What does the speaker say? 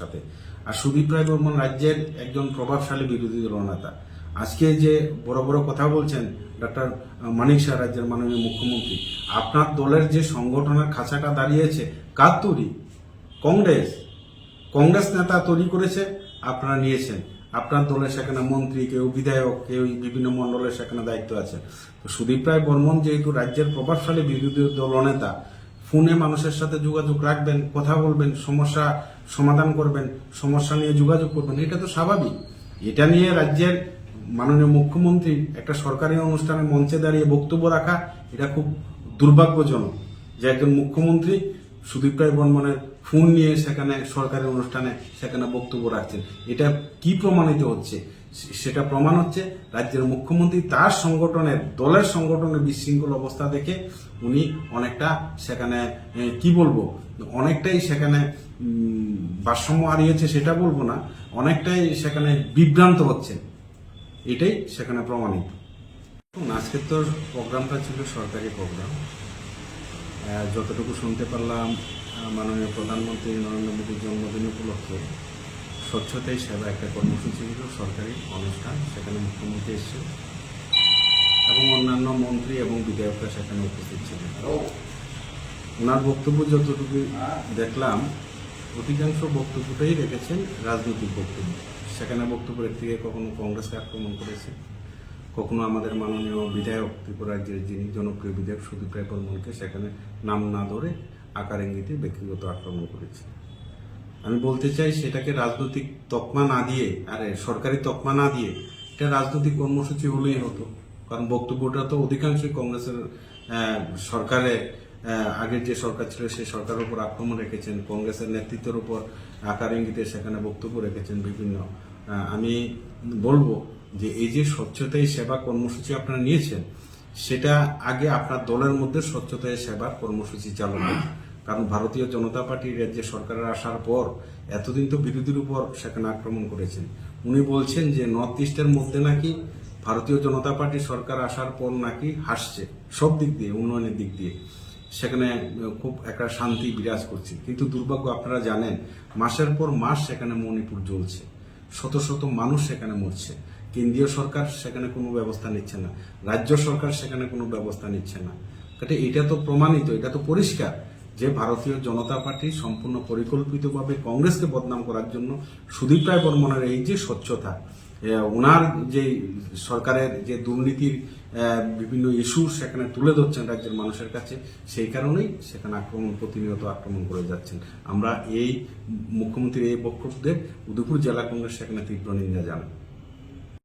সাথে। আর সুদীপ রায় বর্মন রাজ্যের একজন প্রভাবশালী বিরোধী দলনেতা আজকে যে বড় বড় কথা বলছেন ডক্টর মানিক শাহ রাজ্যের মাননীয় মুখ্যমন্ত্রী, আপনার দলের যে সংগঠনের খাঁচাটা দাঁড়িয়েছে, কার তৈরি? কংগ্রেস। কংগ্রেস নেতা তৈরি করেছে, আপনারা নিয়েছেন। আপনার দলের সেখানে মন্ত্রী, কেউ বিধায়ক, কেউ বিভিন্ন মণ্ডলের সেখানে দায়িত্ব আছে। তো সুদীপ রায় বর্মন যেহেতু রাজ্যের প্রভাবশালী বিরোধী দলনেতা ফোনে মানুষের সাথে যোগাযোগ রাখবেন, কথা বলবেন, সমস্যা সমাধান করবেন, সমস্যা নিয়ে যোগাযোগ করবেন, এটা তো স্বাভাবিক। এটা নিয়ে রাজ্যের মাননীয় মুখ্যমন্ত্রী একটা সরকারি অনুষ্ঠানে মঞ্চে দাঁড়িয়ে বক্তব্য রাখা, এটা খুব দুর্ভাগ্যজনক যে একজন মুখ্যমন্ত্রী সুদীপ রায় বর্মনের ফোন নিয়ে সেখানে সরকারি অনুষ্ঠানে সেখানে বক্তব্য রাখছেন। এটা কি প্রমাণিত হচ্ছে? সেটা প্রমাণ হচ্ছে রাজ্যের মুখ্যমন্ত্রী তার সংগঠনের, দলের সংগঠনের বিশৃঙ্খল অবস্থা দেখে উনি অনেকটা সেখানে কি বলব? অনেকটাই সেখানে ভারসাম্য হারিয়েছে সেটা বলব না, অনেকটাই সেখানে বিভ্রান্ত হচ্ছে। এটাই সেখানে প্রমাণিত। আজকের তো প্রোগ্রামটা ছিল সরকারি প্রোগ্রাম। যতটুকু শুনতে পারলাম মাননীয় প্রধানমন্ত্রী নরেন্দ্র মোদীর জন্মদিন উপলক্ষে স্বচ্ছতাই সেবা একটা কর্মসূচি ছিল, সরকারি অনুষ্ঠান, সেখানে মুখ্যমন্ত্রী এসেছে এবং অন্যান্য মন্ত্রী এবং বিধায়করা সেখানে উপস্থিত ছিলেন। ওনার বক্তব্য যতটুকু দেখলাম, অধিকাংশ বক্তব্যটাই রেখেছেন রাজনৈতিক বক্তব্য। সেখানে বক্তব্য থেকে কখনো কংগ্রেসকে আক্রমণ করেছে কখনো আমাদের মাননীয় বিধায়ক ত্রিপুরা রাজ্যের যিনি জনপ্রিয় বিধায়ক সুদীপ রায় বর্মনকে সেখানে নাম না ধরে আকার ইঙ্গিতে ব্যক্তিগত আক্রমণ করেছে। আমি বলতে চাই সেটাকে রাজনৈতিক তকমা না দিয়ে, আরে সরকারি তকমা না দিয়ে, এটা রাজনৈতিক কর্মসূচি হলেই হতো। কারণ বক্তব্যটা তো অধিকাংশই কংগ্রেসের সরকারে আগের যে সরকার ছিল সেই সরকারের উপর আক্রমণ রেখেছেন, কংগ্রেসের নেতৃত্বের উপর আকার ইঙ্গিতে সেখানে বক্তব্য রেখেছেন বিভিন্ন। আমি বলব যে এই যে স্বচ্ছতাই সেবা কর্মসূচি আপনারা নিয়েছেন, সেটা আগে আপনার দলের মধ্যে স্বচ্ছতাই সেবার কর্মসূচি চালু করুন কারণ ভারতীয় জনতা পার্টি রাজ্যে সরকারের আসার পর এতদিন তো বিরোধীর উপর সেখানে আক্রমণ করেছেন। উনি বলছেন যে নর্থ ইস্টের মধ্যে নাকি ভারতীয় জনতা পার্টি সরকার আসার পর নাকি হাসছে, সব দিক দিয়ে, উন্নয়নের দিক দিয়ে। সেখানে খুব একটা শান্তি বিরাজ করছে। কিন্তু দুর্ভাগ্য আপনারা জানেন, মাসের পর মাস সেখানে মণিপুর জ্বলছে। শত শত মানুষ সেখানে মরছে। কেন্দ্রীয় সরকার সেখানে কোনো ব্যবস্থা নিচ্ছে না, রাজ্য সরকার সেখানে কোনো ব্যবস্থা নিচ্ছে না। কাটে এটা তো প্রমাণিত, এটা তো পরিষ্কার যে ভারতীয় জনতা পার্টি সম্পূর্ণ পরিকল্পিতভাবে কংগ্রেসকে বদনাম করার জন্য সুদীপ রায় বর্মনের এই যে স্বচ্ছতা ওনার যে সরকারের যে দুর্নীতির বিভিন্ন ইস্যু সেখানে তুলে ধরছেন রাজ্যের মানুষের কাছে, সেই কারণেই সেখানে আক্রমণ, প্রতিনিয়ত আক্রমণ করে যাচ্ছেন। আমরা এই মুখ্যমন্ত্রীর এই বক্তব্যে উদয়পুর জেলা কংগ্রেস সেখানে তীব্র নিন্দা জানাই।